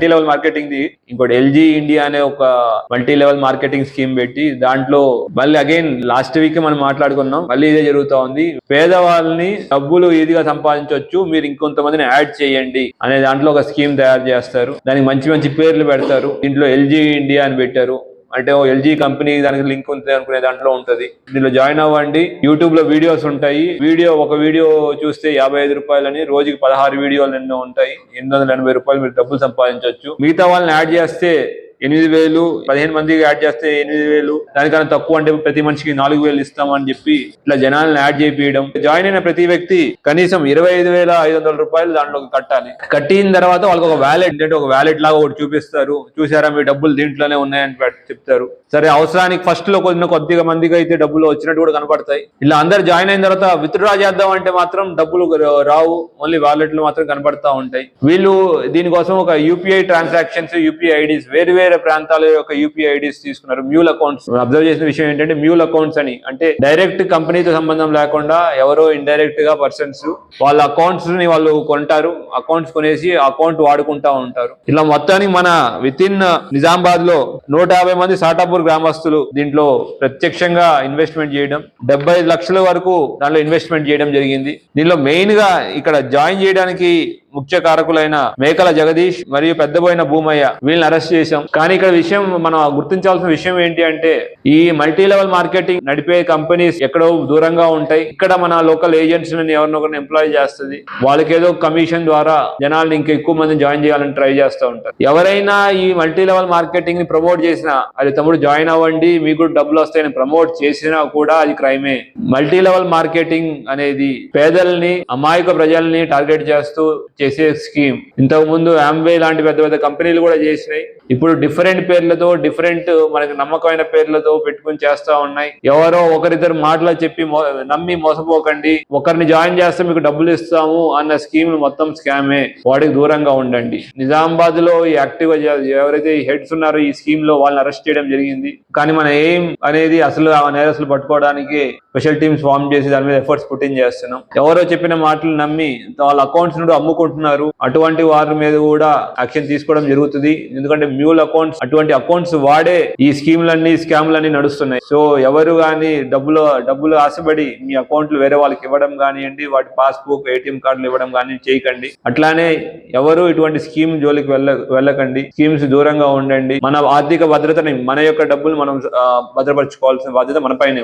Multi level marketing ది. ఇంకోటి LG India అనే ఒక మల్టీ లెవెల్ మార్కెటింగ్ స్కీమ్ పెట్టి దాంట్లో మళ్ళీ అగైన్ లాస్ట్ వీక్ మనం మాట్లాడుకున్నాం. మళ్ళీ ఇదే జరుగుతా ఉంది. పేదవాళ్ళని డబ్బులు ఈజీగా సంపాదించవచ్చు మీరు ఇంకొంతమందిని యాడ్ చేయండి అనే దాంట్లో ఒక స్కీమ్ తయారు చేస్తారు. దానికి మంచి మంచి పేర్లు పెడతారు. దీంట్లో ఎల్జీ ఇండియా అని పెట్టారు. అంటే ఎల్జీ కంపెనీ దానికి లింక్ ఉంది అనుకునే దాంట్లో ఉంటుంది. దీనిలో జాయిన్ అవ్వండి. యూట్యూబ్లో వీడియోస్ ఉంటాయి. వీడియో ఒక వీడియో చూస్తే యాభై ఐదు రూపాయలని రోజుకి పదహారు వీడియోలు ఎన్నో ఉంటాయి. ఎనిమిది వందల ఎనభై రూపాయలు మీరు డబ్బులు సంపాదించవచ్చు మిగతా వాళ్ళని యాడ్ చేస్తే ఎనిమిది వేలు పదిహేను మందికి యాడ్ చేస్తే ఎనిమిది వేలు. దానికన్నా తక్కువ అంటే ప్రతి మనిషికి నాలుగు వేలు ఇస్తామని చెప్పి ఇట్లా జనాలను యాడ్ చేపియడం. జాయిన్ అయిన ప్రతి వ్యక్తి కనీసం ఇరవై ఐదు వేల ఐదు వందల రూపాయలు దాంట్లో కట్టాలి. కట్టిన తర్వాత వాళ్ళకి ఒక వ్యాలెట్ అంటే ఒక వ్యాలెట్ లాగా ఒకటి చూపిస్తారు. చూసారా మీ డబ్బులు దీంట్లోనే ఉన్నాయని చెప్తారు. సరే అవసరానికి ఫస్ట్లో కొన్ని కొద్దిగా మందికి అయితే డబ్బులు వచ్చినట్టు కూడా కనపడతాయి. ఇలా అందరు జాయిన్ అయిన తర్వాత విత్డ్రా చేద్దాం అంటే మాత్రం డబ్బులు రావు. ఓన్లీ వాలెట్లు మాత్రం కనపడతా ఉంటాయి. వీళ్ళు దీనికోసం ఒక యూపీఐ ట్రాన్సాక్షన్స్ యూపీఐ ఐడీస్ వేరు వేరే ప్రాంతాల యొక్క యూపీఐ ఐడీస్ తీసుకున్నారు. Mule accounts. అబ్జర్వ్ చేసిన విషయం ఏంటంటే మ్యూల్ అకౌంట్స్ అని. అంటే డైరెక్ట్ కంపెనీతో సంబంధం లేకుండా ఎవరో ఇండైరెక్ట్గా పర్సన్స్ వాళ్ళ అకౌంట్స్ని వాళ్ళు కొంటారు. అకౌంట్స్ కొనేసి అకౌంట్ వాడుకుంటా ఉంటారు. ఇలా మొత్తానికి మన విత్ ఇన్ నిజామాబాద్లో నూట యాభై మంది సాటాపూర్ గ్రామస్తులు దీంట్లో ప్రత్యక్షంగా ఇన్వెస్ట్మెంట్ చేయడం డెబ్బై లక్షల వరకు దాంట్లో ఇన్వెస్ట్మెంట్ చేయడం జరిగింది. దీనిలో మెయిన్గా ఇక్కడ జాయిన్ చేయడానికి ముఖ్య కారకులైన మేకల జగదీష్ మరియు పెద్దబోయిన భూమయ్య వీళ్ళని అరెస్ట్ చేశాం. కానీ ఇక్కడ విషయం మనం గుర్తించాల్సిన విషయం ఏంటి అంటే ఈ మల్టీ లెవెల్ మార్కెటింగ్ నడిపే కంపెనీస్ ఎక్కడో దూరంగా ఉంటాయి. ఇక్కడ మన లోకల్ ఏజెంట్స్ ఎవరినొకరిని ఎంప్లాయ్ చేస్తుంది. వాళ్ళకి ఏదో కమిషన్ ద్వారా జనాల్ని ఇంకా ఎక్కువ మంది జాయిన్ చేయాలని ట్రై చేస్తూ ఉంటారు. ఎవరైనా ఈ మల్టీ లెవెల్ మార్కెటింగ్ని ప్రమోట్ చేసినా అది తమ్ముడు జాయిన్ అవ్వండి మీకు డబ్బులు వస్తాయని ప్రమోట్ చేసినా కూడా అది క్రైమే. మల్టీ లెవెల్ మార్కెటింగ్ అనేది పేదల్ని అమాయక ప్రజల్ని టార్గెట్ చేస్తూ చేసే స్కీమ్ ఇంతకుముందు ఆంబే లాంటి పెద్ద పెద్ద కంపెనీలు కూడా చేసినాయి. ఇప్పుడు డిఫరెంట్ పేర్లతో డిఫరెంట్ మనకి నమ్మకమైన పేర్లతో పెట్టుకుని చేస్తా ఉన్నాయి. ఎవరో ఒకరిద్దరు మాటలు చెప్పి నమ్మి మోసపోకండి. ఒకరిని జాయిన్ చేస్తే మీకు డబ్బులు ఇస్తాము అన్న స్కీమ్ మొత్తం స్కామే. వాడికి దూరంగా ఉండండి. నిజామాబాద్లో ఈ యాక్టివ్ ఎవరైతే హెడ్స్ ఉన్నారో ఈ స్కీమ్లో వాళ్ళని అరెస్ట్ చేయడం జరిగింది. కానీ మన ఎయిమ్ అనేది అసలు ఆ నేరస్తులు పట్టుకోవడానికి స్పెషల్ టీమ్స్ ఫామ్ చేసి దాని మీద ఎఫర్ట్స్ పుట్టింగ్ చేస్తున్నాం. ఎవరో చెప్పిన మాటలు నమ్మి వాళ్ళ అకౌంట్స్ నుండి అమ్ముకుంటున్నారు. అటువంటి వారి మీద కూడా యాక్షన్ తీసుకోవడం జరుగుతుంది. ఎందుకంటే మ్యూల్ అకౌంట్స్ అటువంటి అకౌంట్స్ వాడే ఈ స్కీమ్లన్నీ స్కామ్లన్నీ నడుస్తున్నాయి. సో ఎవరు కానీ డబ్బులు డబ్బులు ఆశపడి మీ అకౌంట్లు వేరే వాళ్ళకి ఇవ్వడం కానివ్వండి వాటి పాస్బుక్ ఏటీఎం కార్డులు ఇవ్వడం కానీ చేయకండి. అట్లానే ఎవరు ఇటువంటి స్కీమ్ జోలికి వెళ్ళ వెళ్ళకండి. స్కీమ్స్ దూరంగా ఉండండి. మన ఆర్థిక భద్రతని మన యొక్క డబ్బులు మనం భద్రపరచుకోవాల్సిన బాధ్యత మన పైన